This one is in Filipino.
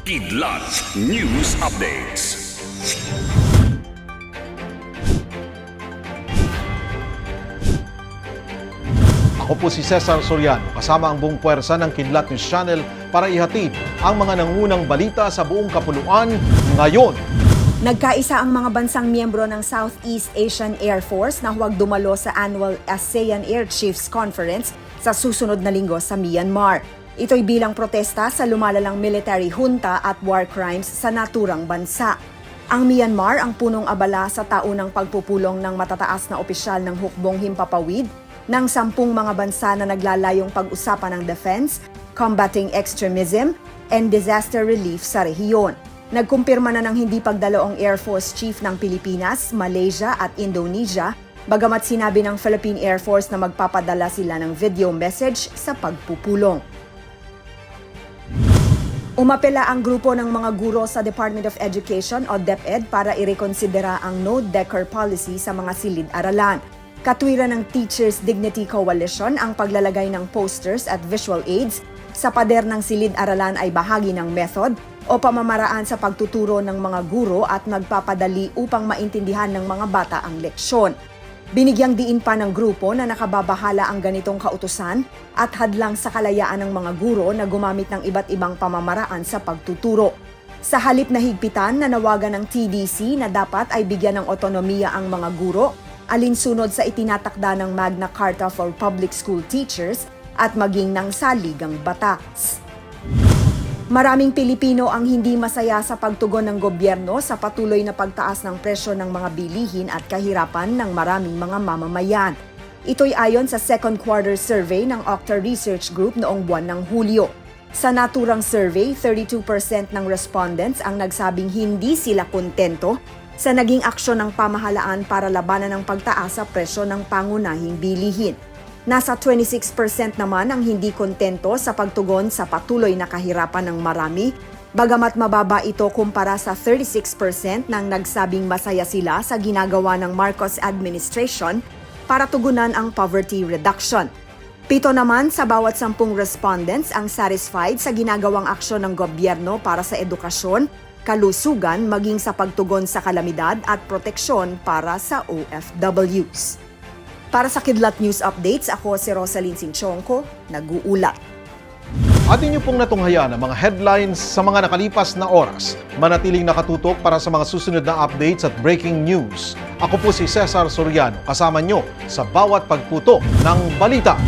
Kidlat News Updates. Ako po si Cesar Soriano, kasama ang buong puwersa ng Kidlat News Channel para ihatid ang mga nangunang balita sa buong kapuluan ngayon. Nagkaisa ang mga bansang miyembro ng Southeast Asian Air Force na huwag dumalo sa annual ASEAN Air Chiefs Conference sa susunod na linggo sa Myanmar. Ito'y bilang protesta sa lumalalang military junta at war crimes sa naturang bansa. Ang Myanmar ang punong abala sa taunang pagpupulong ng matataas na opisyal ng hukbong himpapawid ng sampung mga bansa na naglalayong pag-usapan ng defense, combating extremism, and disaster relief sa rehiyon. Nagkumpirma na ng hindi pagdalo ang Air Force Chief ng Pilipinas, Malaysia at Indonesia, bagamat sinabi ng Philippine Air Force na magpapadala sila ng video message sa pagpupulong. Umapela ang grupo ng mga guro sa Department of Education o DepEd para irekonsidera ang no-decker policy sa mga silid-aralan. Katwiran ng Teachers Dignity Coalition ang paglalagay ng posters at visual aids sa pader ng silid-aralan ay bahagi ng method o pamamaraan sa pagtuturo ng mga guro at magpapadali upang maintindihan ng mga bata ang leksyon. Binigyang diin pa ng grupo na nakababahala ang ganitong kautusan at hadlang sa kalayaan ng mga guro na gumamit ng iba't ibang pamamaraan sa pagtuturo. Sa halip na higpitan, nanawagan ng TDC na dapat ay bigyan ng otonomiya ang mga guro alinsunod sa itinatakda ng Magna Carta for Public School Teachers at maging ng saligang batas. Maraming Pilipino ang hindi masaya sa pagtugon ng gobyerno sa patuloy na pagtaas ng presyo ng mga bilihin at kahirapan ng maraming mga mamamayan. Ito'y ayon sa second quarter survey ng Octa Research Group noong buwan ng Hulyo. Sa naturang survey, 32% ng respondents ang nagsabing hindi sila kontento sa naging aksyon ng pamahalaan para labanan ang pagtaas sa presyo ng pangunahing bilihin. Nasa 26% naman ang hindi kontento sa pagtugon sa patuloy na kahirapan ng marami, bagamat mababa ito kumpara sa 36% ng nagsabing masaya sila sa ginagawa ng Marcos administration para tugunan ang poverty reduction. Pito naman sa bawat sampung respondents ang satisfied sa ginagawang aksyon ng gobyerno para sa edukasyon, kalusugan maging sa pagtugon sa kalamidad at proteksyon para sa OFWs. Para sa Kidlat News Updates, ako si Rosalyn Sinchonko, nag-uulat. Atin niyo pong natunghayan ang mga headlines sa mga nakalipas na oras. Manatiling nakatutok para sa mga susunod na updates at breaking news. Ako po si Cesar Soriano, kasama niyo sa bawat pagputo ng balita.